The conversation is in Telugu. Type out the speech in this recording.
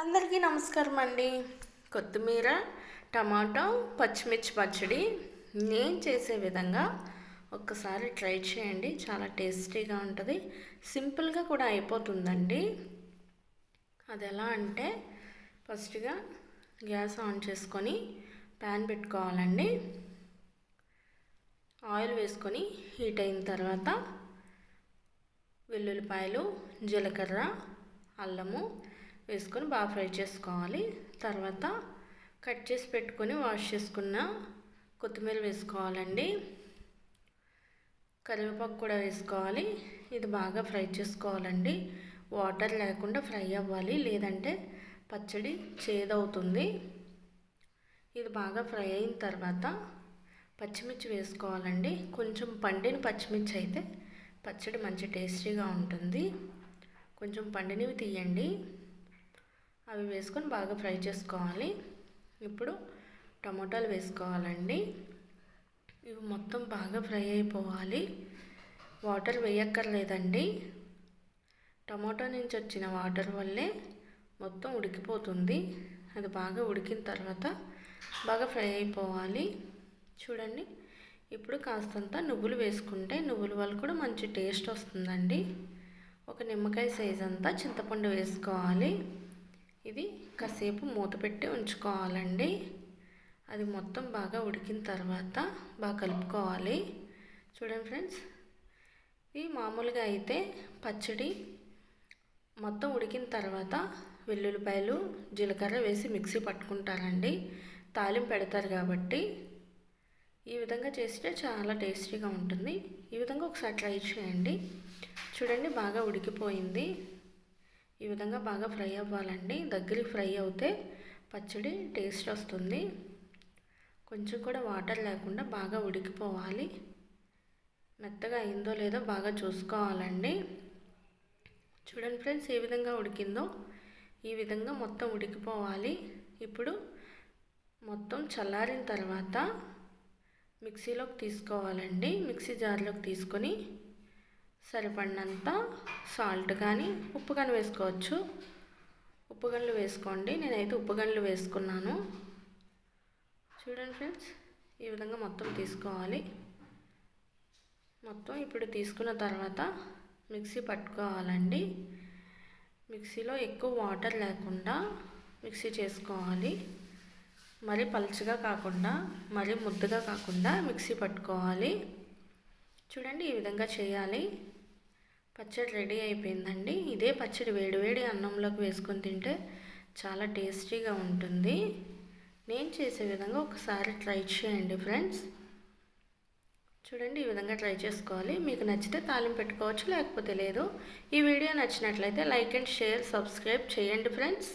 అందరికీ నమస్కారం అండి. కొత్తిమీర టమాటో పచ్చిమిర్చి పచ్చడి నేను చేసే విధంగా ఒక్కసారి ట్రై చేయండి. చాలా టేస్టీగా ఉంటుంది. సింపుల్గా కూడా అయిపోతుందండి. అది ఎలా అంటే ఫస్ట్గా గ్యాస్ ఆన్ చేసుకొని ప్యాన్ పెట్టుకోవాలండి. ఆయిల్ వేసుకొని హీట్ అయిన తర్వాత వెల్లుల్లిపాయలు జీలకర్ర అల్లము వేసుకొని బాగా ఫ్రై చేసుకోవాలి. తర్వాత కట్ చేసి పెట్టుకొని వాష్ చేసుకున్న కొత్తిమీర వేసుకోవాలండి. కరివేపాకు కూడా వేసుకోవాలి. ఇది బాగా ఫ్రై చేసుకోవాలండి. వాటర్ లేకుండా ఫ్రై అవ్వాలి. లేదంటే పచ్చడి చేదవుతుంది. ఇది బాగా ఫ్రై అయిన తర్వాత పచ్చిమిర్చి వేసుకోవాలండి. కొంచెం పండిన పచ్చిమిర్చి అయితే పచ్చడి మంచి టేస్టీగా ఉంటుంది. కొంచెం పండినవి తీయండి. అవి వేసుకొని బాగా ఫ్రై చేసుకోవాలి. ఇప్పుడు టమాటాలు వేసుకోవాలండి. ఇవి మొత్తం బాగా ఫ్రై అయిపోవాలి. వాటర్ వేయక్కర్లేదండి. టమాటా నుంచి వచ్చిన వాటర్ వల్లే మొత్తం ఉడికిపోతుంది. అది బాగా ఉడికిన తర్వాత బాగా ఫ్రై అయిపోవాలి. చూడండి. ఇప్పుడు కాస్తంత నువ్వులు వేసుకుంటే నువ్వుల వల్ల కూడా మంచి టేస్ట్ వస్తుందండి. ఒక నిమ్మకాయ సైజ్ అంతా చింతపండు వేసుకోవాలి. ఇది కాసేపు మూత పెట్టి ఉంచుకోవాలండి. అది మొత్తం బాగా ఉడికిన తర్వాత బాగా కలుపుకోవాలి. చూడండి ఫ్రెండ్స్ ఇది మామూలుగా అయితే పచ్చడి మొత్తం ఉడికిన తర్వాత వెల్లుల్లిపాయలు జీలకర్ర వేసి మిక్సీ పట్టుకుంటారండి. తాలింపు పెడతారు కాబట్టి ఈ విధంగా చేస్తే చాలా టేస్టీగా ఉంటుంది. ఈ విధంగా ఒకసారి ట్రై చేయండి. చూడండి బాగా ఉడికిపోయింది. ఈ విధంగా బాగా ఫ్రై అవ్వాలండి. దగ్గరికి ఫ్రై అవుతే పచ్చడి టేస్ట్ వస్తుంది. కొంచెం కూడా వాటర్ లేకుండా బాగా ఉడికిపోవాలి. మెత్తగా అయిందో లేదో బాగా చూసుకోవాలండి. చూడండి ఫ్రెండ్స్ ఏ విధంగా ఉడికిందో ఈ విధంగా మొత్తం ఉడికిపోవాలి. ఇప్పుడు మొత్తం చల్లారిన తర్వాత మిక్సీలోకి తీసుకోవాలండి. మిక్సీ జార్లోకి తీసుకొని సరిపడినంత సాల్ట్ కానీ ఉప్పు కానీ వేసుకోవచ్చు. ఉప్పు గండ్లు వేసుకోండి. నేనైతే ఉప్పు గండ్లు వేసుకున్నాను. చూడండి ఫ్రెండ్స్ ఈ విధంగా మొత్తం తీసుకోవాలి. మొత్తం ఇప్పుడు తీసుకున్న తర్వాత మిక్సీ పట్టుకోవాలండి. మిక్సీలో ఎక్కువ వాటర్ లేకుండా మిక్సీ చేసుకోవాలి. మరీ పలుచగా కాకుండా మరీ ముద్దగా కాకుండా మిక్సీ పట్టుకోవాలి. చూడండి ఈ విధంగా చేయాలి. పచ్చడి రెడీ అయిపోయిందండి. ఇదే పచ్చడి వేడివేడి అన్నంలోకి వేసుకొని తింటే చాలా టేస్టీగా ఉంటుంది. నేను చేసే విధంగా ఒకసారి ట్రై చేయండి ఫ్రెండ్స్. చూడండి ఈ విధంగా ట్రై చేసుకోవాలి. మీకు నచ్చితే తాలింపు పెట్టుకోవచ్చు లేకపోతే లేదు. ఈ వీడియో నచ్చినట్లయితే లైక్ అండ్ షేర్ సబ్స్క్రైబ్ చేయండి ఫ్రెండ్స్.